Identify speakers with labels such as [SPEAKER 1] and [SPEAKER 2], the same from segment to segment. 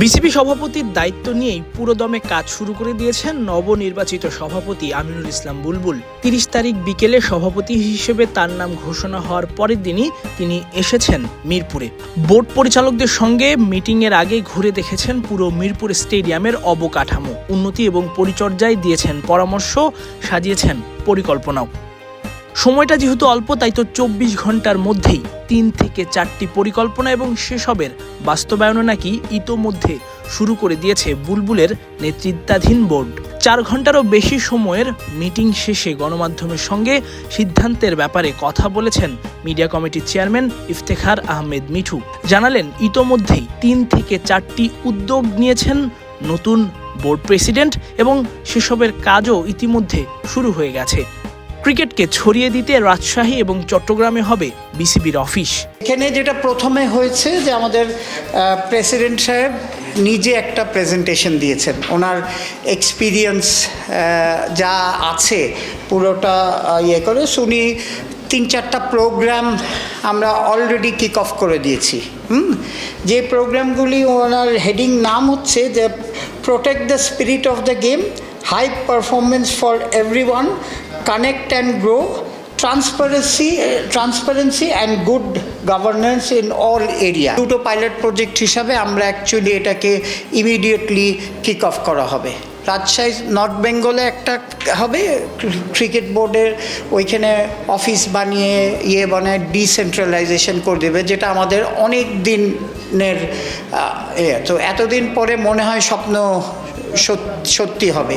[SPEAKER 1] BCB সভাপতির দায়িত্ব নিয়েই পুরোদমে কাজ শুরু করে দিয়েছেন নবনির্বাচিত সভাপতি আমিনুল ইসলাম বুলবুল। তিরিশ তারিখ বিকেলে সভাপতি হিসেবে তার নাম ঘোষণা হওয়ার পরের দিনই তিনি এসেছেন মিরপুরে। বোর্ড পরিচালকদের সঙ্গে মিটিংয়ের আগে ঘুরে দেখেছেন পুরো মিরপুর স্টেডিয়ামের অবকাঠামো। উন্নতি এবং পরিচর্যায় দিয়েছেন পরামর্শ, সাজিয়েছেন পরিকল্পনাও। সময়টা যেহেতু অল্প, তাই তো চব্বিশ ঘণ্টার মধ্যেই তিন থেকে চারটি পরিকল্পনা এবং সেসবের বাস্তবায়নও নাকি ইতোমধ্যে শুরু করে দিয়েছে বুলবুলের নেতৃত্বাধীন বোর্ড। চার ঘন্টারও বেশি সময়ের মিটিং শেষে গণমাধ্যমের সঙ্গে সিদ্ধান্তের ব্যাপারে কথা বলেছেন মিডিয়া কমিটির চেয়ারম্যান ইফতেখার আহমেদ মিঠু। জানালেন, ইতোমধ্যেই তিন থেকে চারটি উদ্যোগ নিয়েছেন নতুন বোর্ড প্রেসিডেন্ট এবং সেসবের কাজও ইতিমধ্যে শুরু হয়ে গেছে। ক্রিকেটকে ছড়িয়ে দিতে রাজশাহী এবং চট্টগ্রামে হবে বিসিবির অফিস।
[SPEAKER 2] এখানে যেটা প্রথমে হয়েছে যে আমাদের প্রেসিডেন্ট সাহেব নিজে একটা প্রেজেন্টেশন দিয়েছেন। ওনার এক্সপিরিয়েন্স যা আছে পুরোটা ইয়ে করে উনি তিন চারটা প্রোগ্রাম আমরা অলরেডি কিক অফ করে দিয়েছি। হুম? যে প্রোগ্রামগুলি ওনার হেডিং নাম হচ্ছে যে protect the spirit of the game high performance for every one connect and grow transparency transparency and good governance in all area দুটো পাইলট প্রজেক্ট হিসাবে আমরা অ্যাকচুয়ালি এটাকে ইমিডিয়েটলি কিক অফ করা হবে। রাজশাহী নর্থ বেঙ্গলে একটা হবে ক্রিকেট বোর্ডের ওইখানে অফিস বানিয়ে ইয়ে বানায় ডিসেন্ট্রালাইজেশন করে দেবে, যেটা আমাদের অনেক দিনের তো এতদিন পরে মনে হয় স্বপ্ন সত- সত্যি হবে।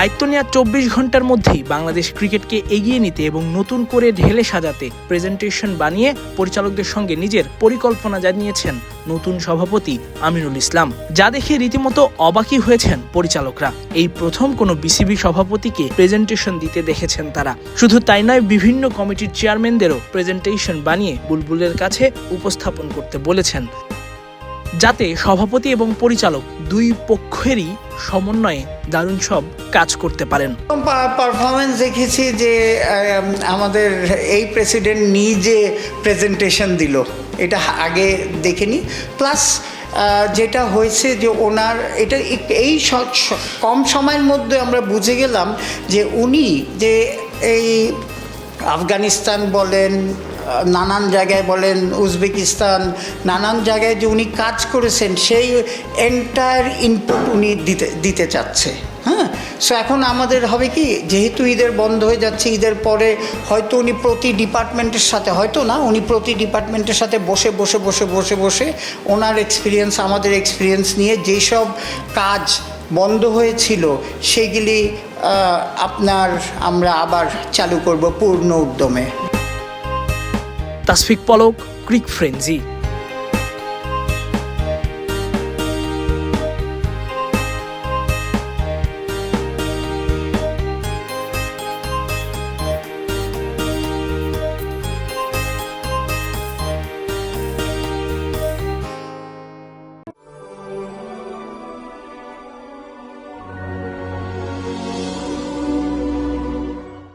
[SPEAKER 1] দায়িত্ব নেওয়ার চব্বিশ ঘণ্টার মধ্যেই বাংলাদেশ ক্রিকেটকে এগিয়ে নিতে এবং নতুন করে ঢেলে সাজাতে প্রেজেন্টেশন বানিয়ে পরিচালকদের সঙ্গে নিজের পরিকল্পনা জানিয়েছেন নতুন সভাপতি আমিনুল ইসলাম, যা দেখে রীতিমতো অবাকই হয়েছেন পরিচালকরা। এই প্রথম কোনো বিসিবি সভাপতিকে প্রেজেন্টেশন দিতে দেখেছেন তারা। শুধু তাই নয়, বিভিন্ন কমিটির চেয়ারম্যানদেরও প্রেজেন্টেশন বানিয়ে বুলবুলের কাছে উপস্থাপন করতে বলেছেন। যাতে সভাপতি এবং পরিচালক দুই পক্ষেরই সমন্বয়ে দারুণ সব কাজ করতে পারেন।
[SPEAKER 2] পারফরমেন্স দেখেছি যে আমাদের এই প্রেসিডেন্ট নিজে প্রেজেন্টেশন দিল। এটা আগে দেখিনি। প্লাস যেটা হয়েছে যে ওনার, এটা এই কম সময়ের মধ্যে আমরা বুঝে গেলাম যে উনি যে এই আফগানিস্তান বলেন নানান জায়গায় বলেন, উজবেকিস্তান, নানান জায়গায় যে উনি কাজ করেছেন, সেই এন্টায়ার ইনপুট উনি দিতে দিতে চাচ্ছে। হ্যাঁ? সো এখন আমাদের হবে কি, যেহেতু ঈদের বন্ধ হয়ে যাচ্ছে, ঈদের পরে হয়তো উনি প্রতি ডিপার্টমেন্টের সাথে, হয়তো না, উনি প্রতি ডিপার্টমেন্টের সাথে বসে বসে বসে বসে বসে ওনার এক্সপিরিয়েন্স আমাদের এক্সপিরিয়েন্স নিয়ে যেসব কাজ বন্ধ হয়েছিল সেগুলি আপনার আমরা আবার চালু করব পূর্ণ উদ্যমে।
[SPEAKER 1] তাসফিক পলক ক্রিক ফ্রেঞ্জি